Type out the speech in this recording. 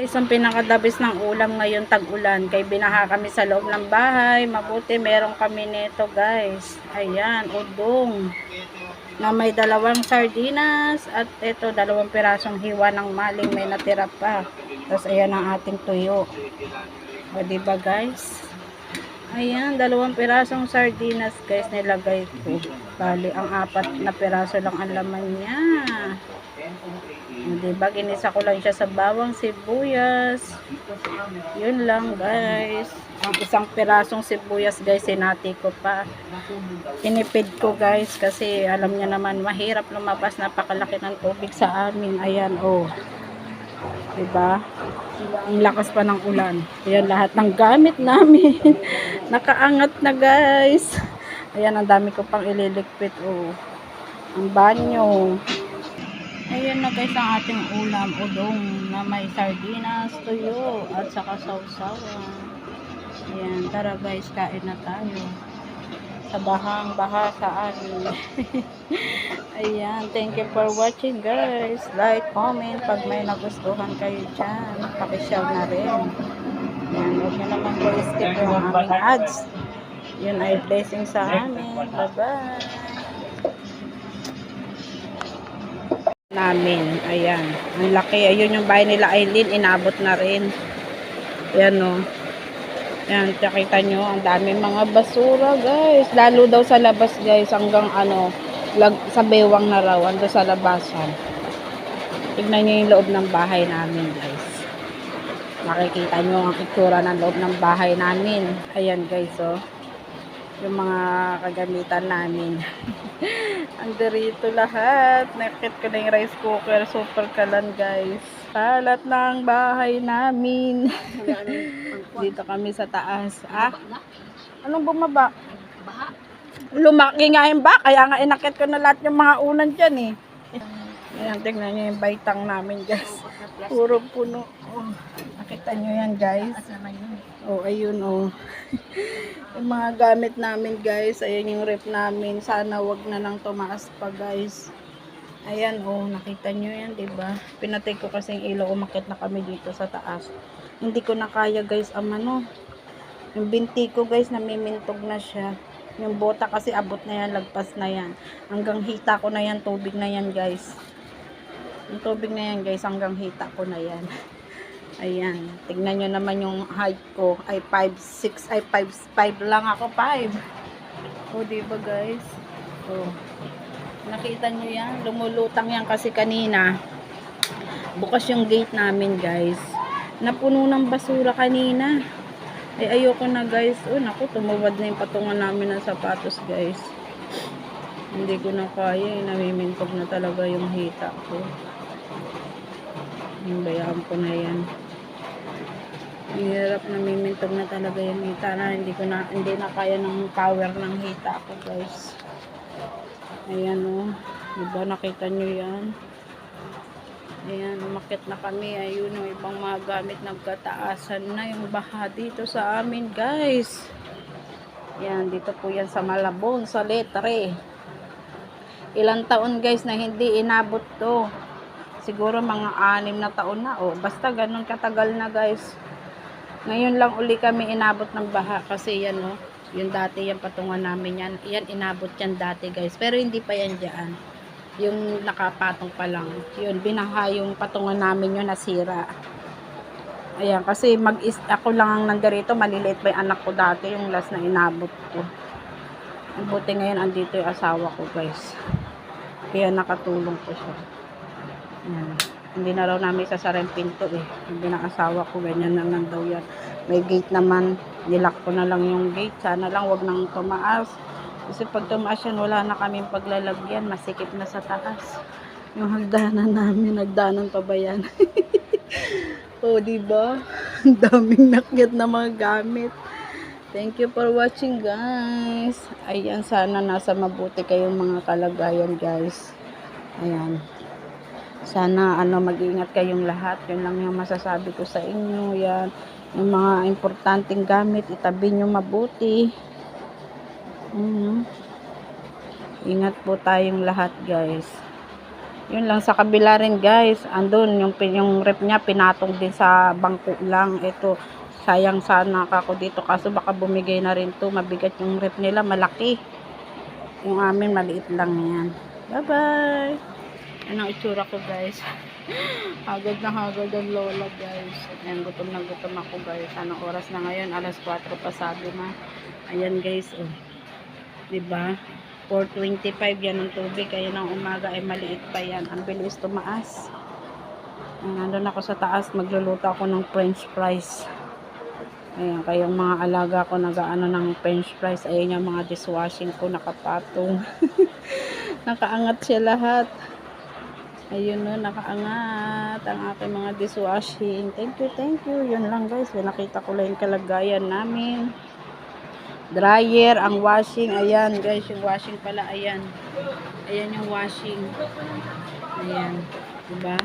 Isang pinakadabis ng ulam ngayon tag-ulan. Kay binaha kami sa loob ng bahay. Mabuti meron kami nito guys. Ayan, udong. Na may dalawang sardinas at ito dalawang pirasong hiwa ng maling may natira pa. Tapos ayan ang ating tuyo. O diba guys? Ayan, dalawang pirasong sardinas guys nilagay ko. Bali, ang apat na piraso lang ang laman niya. O, Diba, ginisa ko lang siya sa bawang sibuyas. Yun lang guys. Ang isang pirasong sibuyas guys, sinati ko pa. Tinipid ko guys kasi alam niya naman mahirap lumabas. Napakalaki ng tubig sa amin. Ayan, oh. Diba? Ang lakas pa ng ulan. Ayan, lahat ng gamit namin. Nakaangat na guys. Ayan, ang dami ko pang ililigpit. Oh. Ang banyo. Ayan na guys ang ating ulam. Udong na may sardinas, tuyo, at saka sausawan. Ayan, tara guys, kain na tayo. Sa bahang baha sa amin. Ayan, thank you for watching guys. Like, comment pag may nagustuhan kayo dyan. Pakishare na rin. Nyo naman po skip yung aming ads. Yun ay blessing sa amin. Bye-bye. namin. Ayan. Ang laki. Ayun yung bahay nila Aileen. Inabot na rin. Ayan o. Ayan. Nakita nyo. Ang dami mga basura guys. Lalo daw sa labas guys. Hanggang ano. Lag, sa bewang na raw. Ando sa labasan. Tignan nyo yung loob ng bahay namin guys. Makikita nyo ang itsura ng loob ng bahay namin. Ayan guys oh. Yung mga kagamitan namin. Andito lahat. Nakit ko na yung rice cooker. Super kalan, guys. Kalat ng bahay namin. Dito kami sa taas. Ah? Anong bumaba? Baha. Lumaki nga yung ba? Kaya nga inakit ko na lahat yung mga unan dyan eh. Ayan, tingnan nyo yung baitang namin, guys. Puro puno. Oh, nakita nyo yan, guys. Oh, ayun oh. yung mga gamit namin guys, ayan yung rep namin. Sana wag na lang tumaas pa guys. Ayan oh, nakita nyo yan, ba? Pinatay ko kasi yung ilaw, umakit na kami dito sa taas. Hindi ko na kaya guys, ang ano. Yung binti ko guys, namimintog na siya. Yung bota kasi abot na yan, lagpas na yan. Hanggang hita ko na yan, tubig na yan guys. Yung tubig na yan guys, hanggang hita ko na yan. Ayan. Tignan nyo naman yung height ko. Ay 5'6". Ay 5'5 lang ako. 5. O, diba guys? O. Nakita nyo yan? Lumulutang yan kasi kanina. Bukas yung gate namin guys. Napuno ng basura kanina. Ay ayoko na guys. O, naku. Tumawad na yung patungan namin ng sapatos guys. Hindi ko na kaya. Namimintog na talaga yung hita ko. Yung bayaan ko na yan. Hirap namimintog na talaga yung hita na hindi ko na hindi na kaya ng power ng hita ko guys. Ayan o. Oh. Diba nakita nyo yan? Ayan, umakit na kami. Ayun yung ibang mga gamit nagkataasan na yung baha dito sa amin guys. Yan, dito po yan sa Malabon, sa Letre. Ilang taon guys na hindi inabot to. Siguro mga anim na taon na. O, basta ganun katagal na guys. Ngayon lang uli kami inabot ng baha kasi yan o. Yung dati yung patungan namin yan. Yan inabot yan dati guys. Pero hindi pa yan dyan. Yung nakapatong pa lang. Yun, binaha yung patungan namin yun nasira. Ayan, kasi mag ako lang ang nandirito. Maliliit pa yung anak ko dati. Yung last na inabot ko. Buti ngayon andito yung asawa ko guys. Kaya nakatulong ko siya. Hindi na raw namin sasara yung pinto eh. Hindi ng asawa ko, ganyan na lang daw yan. May gate naman, nilak ko na lang yung gate. Sana lang wag nang tumaas. Kasi pag tumaas yan, wala na kaming paglalagyan. Masikip na sa taas. Yung hagdanan namin, hagdanan pa ba yan? oh, diba? Daming nakyat na mga gamit. Thank you for watching guys. Ayan, sana nasa mabuti kayong mga kalagayan guys. Ayan. Sana ano mag-ingat kayong lahat. Yun lang yung masasabi ko sa inyo. Yan. Yung mga importanteng gamit, itabi nyo mabuti. Mm. Ingat po tayong lahat guys. Yun lang sa kabila rin guys. Andun yung, yung rep niya pinatong din sa bangko lang. Ito sayang sana ako dito kaso baka bumigay na rin to. Mabigat yung rep nila malaki. Yung amin maliit lang yan. Bye bye. Yan ang itsura ko guys. hagad na hagad ang lola guys. Ayan gutom na gutom ako guys. Anong oras na ngayon? Alas 4 pasado na. Ayan guys. Oh. 'Di ba? 4.25 yan ng tubig. Kaya ng umaga ay maliit pa yan. Ang bilis tumaas. Ayan, Nandun ako sa taas. Magluluto ako ng french fries. Ayan, kayong mga alaga ko nagaano ng french fries. Ayan yung mga dishwashing ko nakapatong. Nakaangat siya lahat. Ayun no, nakaangat ang aking mga dishwashing. Thank you, thank you. Yun lang guys. Nakita ko lang yung kalagayan namin dryer, ang washing, ayan guys, yung washing pala, ayan. Ayan yung washing. Ayan, diba?